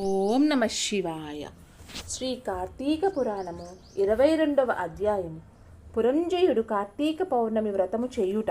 ఓం నమ శివాయ. శ్రీ కార్తీక పురాణము ఇరవై రెండవ అధ్యాయము. పురంజయుడు కార్తీక పౌర్ణమి వ్రతము చేయుట.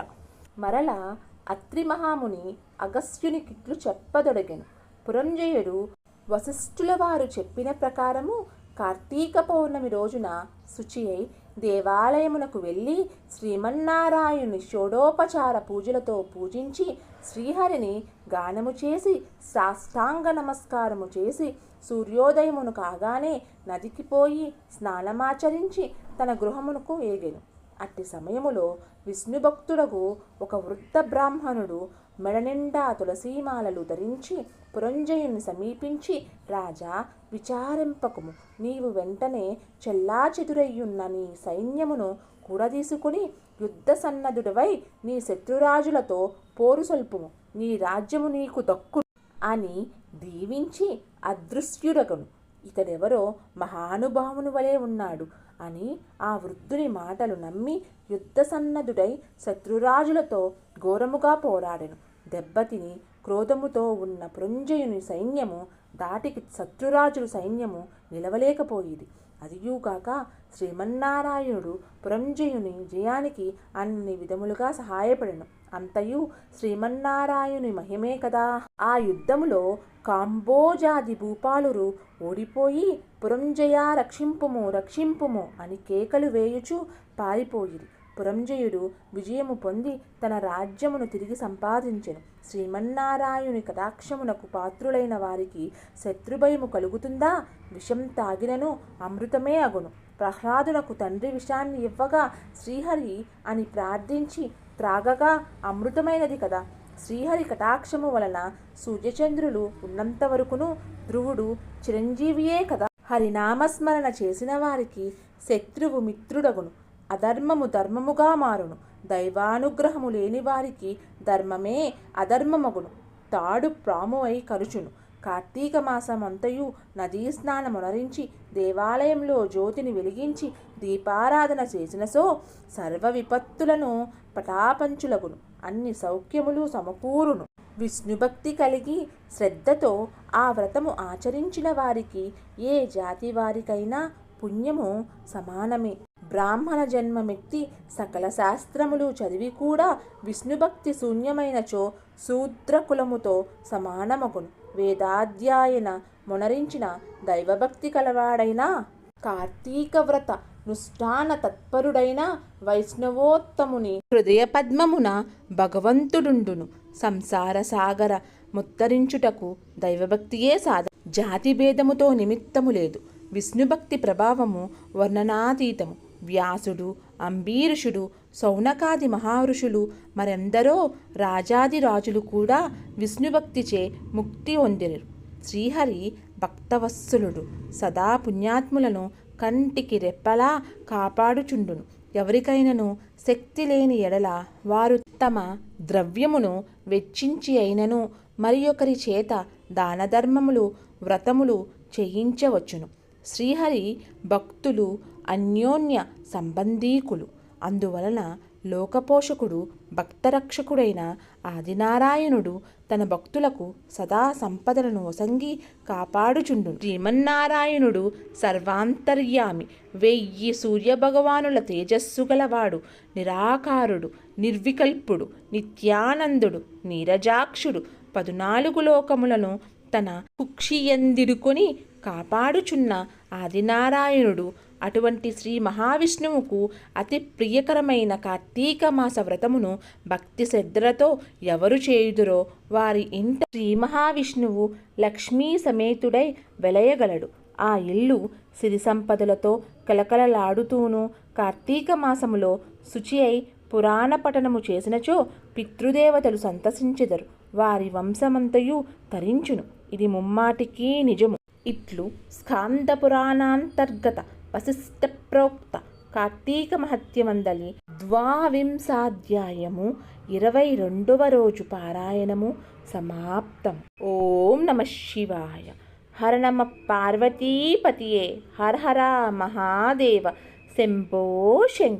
మరల అత్రి మహాముని అగస్త్యునికిట్లు చెప్పదొడగెను. పురంజయుడు వశిష్ఠుల వారు చెప్పిన ప్రకారము కార్తీక పౌర్ణమి రోజున శుచి అయి దేవాలయమునకు వెళ్ళి శ్రీమన్నారాయణుని షోడోపచార పూజలతో పూజించి శ్రీహరిని గానము చేసి సాష్టాంగ నమస్కారము చేసి సూర్యోదయమును కాగానే నదికి పోయి స్నానమాచరించి తన గృహమునకు వేగెను అట్టి సమయములో విష్ణుభక్తుడకు ఒక వృద్ధ బ్రాహ్మణుడు మెడనిండా తులసీమాలలు ధరించి పురంజయుని సమీపించి రాజా విచారింపకము. నీవు వెంటనే చెల్లాచెదురయ్యున్న నీ సైన్యమును కూడదీసుకుని యుద్ధ సన్నద్ధుడవై నీ శత్రురాజులతో పోరు సొల్పుము. నీ రాజ్యము నీకు దక్కు అని దీవించి అదృశ్యుడగను. ఇతడెవరో మహానుభావుని వలె ఉన్నాడు అని ఆ వృద్ధుని మాటలు నమ్మి యుద్ధ సన్నద్ధుడై శత్రురాజులతో ఘోరముగా పోరాడెను. దెబ్బతిని క్రోధముతో ఉన్న పురంజయుని సైన్యము దాటికి శత్రురాజుల సైన్యము నిలవలేకపోయేది. అదియుగాక శ్రీమన్నారాయణుడు పురంజయుని జయానికి అన్ని విధములుగా సహాయపడను. అంతయు శ్రీమన్నారాయణుని మహిమే కదా. ఆ యుద్ధములో కాంబోజాది భూపాలురు ఓడిపోయి పురంజయ రక్షింపుము రక్షింపుము అని కేకలు వేయుచు పారిపోయిరి. పురంజయుడు విజయము పొంది తన రాజ్యమును తిరిగి సంపాదించెను. శ్రీమన్నారాయుని కటాక్షమునకు పాత్రులైన వారికి శత్రుభయము కలుగుతుందా? విషం తాగినను అమృతమే అగును. ప్రహ్లాదునకు తండ్రి విషాన్ని ఇవ్వగా శ్రీహరి అని ప్రార్థించి త్రాగగా అమృతమైనది కదా. శ్రీహరి కటాక్షము వలన సూర్యచంద్రులు ఉన్నంత వరకును ధ్రువుడు చిరంజీవియే కదా. హరినామస్మరణ చేసిన వారికి శత్రువు మిత్రుడగును. అధర్మము ధర్మముగా మారును. దైవానుగ్రహము లేని వారికి ధర్మమే అధర్మమగును. తాడు ప్రామువై కరుచును. కార్తీక మాసమంతయు నదీ స్నానమునరించి దేవాలయంలో జ్యోతిని వెలిగించి దీపారాధన చేసిన సో సర్వ విపత్తులను పటాపంచులగును. అన్ని సౌఖ్యములు సమకూరును. విష్ణుభక్తి కలిగి శ్రద్ధతో ఆ వ్రతము ఆచరించిన వారికి ఏ జాతి వారికైనా పుణ్యము సమానమే. బ్రాహ్మణ జన్మమెత్తి సకల శాస్త్రములు చదివి కూడా విష్ణుభక్తి శూన్యమైనచో శూద్రకులముతో సమానమగును. వేదాధ్యాయన మునరించిన దైవభక్తి కలవాడైనా కార్తీక వ్రత నుష్ఠాన తత్పరుడైన వైష్ణవోత్తముని హృదయ పద్మమున భగవంతుడుండును. సంసార సాగర ముత్తరించుటకు దైవభక్తియే సాధ జాతి భేదముతో నిమిత్తము లేదు విష్ణుభక్తి ప్రభావము వర్ణనాతీతము. వ్యాసుడు అంబీరుషుడు సౌనకాది మహారుషులు మరెందరో రాజాది రాజులు కూడా విష్ణుభక్తిచే ముక్తి పొందిరు శ్రీహరి భక్తవత్సలుడు సదా పుణ్యాత్ములను కంటికి రెప్పలా కాపాడుచుండును. ఎవరికైనను శక్తి లేని ఎడల వారు తమ ద్రవ్యమును వెచ్చించి అయినను మరి ఒకరి చేత దానధర్మములు వ్రతములు చేయించవచ్చును. శ్రీహరి భక్తులు అన్యోన్య సంబంధీకులు. అందువలన లోకపోషకుడు భక్తరక్షకుడైన ఆదినారాయణుడు తన భక్తులకు సదా సంపదలను వసంగి కాపాడుచుండు శ్రీమన్నారాయణుడు సర్వాంతర్యామి వెయ్యి సూర్యభగవానుల తేజస్సు గలవాడు నిరాకారుడు నిర్వికల్పుడు నిత్యానందుడు నీరజాక్షుడు పదునాలుగు లోకములను తన కుక్షియందిడుకొని కాపాడుచున్న ఆదినారాయణుడు అటువంటి శ్రీ మహావిష్ణువుకు అతి ప్రియకరమైన కార్తీక మాస వ్రతమును భక్తి శ్రద్ధలతో ఎవరు చేయుదురో వారి ఇంట శ్రీ మహావిష్ణువు లక్ష్మీ సమేతుడై వెలయగలడు. ఆ ఇల్లు సిరి సంపదలతో కలకలలాడుతూను కార్తీక మాసములో శుచి అయి పురాణ పఠనము చేసినచో పితృదేవతలు సంతసించెదరు. వారి వంశమంతయు తరించును. ఇది ముమ్మాటికి నిజము. ఇట్లు స్కాంద పురాణాంతర్గత వశిష్ట ప్రోక్త కార్తీక మహత్యమందలి ద్వావింశాధ్యాయము ఇరవై రెండవ రోజు పారాయణము సమాప్తం. ఓం నమ శివాయ. హర నమ పార్వతీపతియే. హర హర మహాదేవ. శంభో శంకర్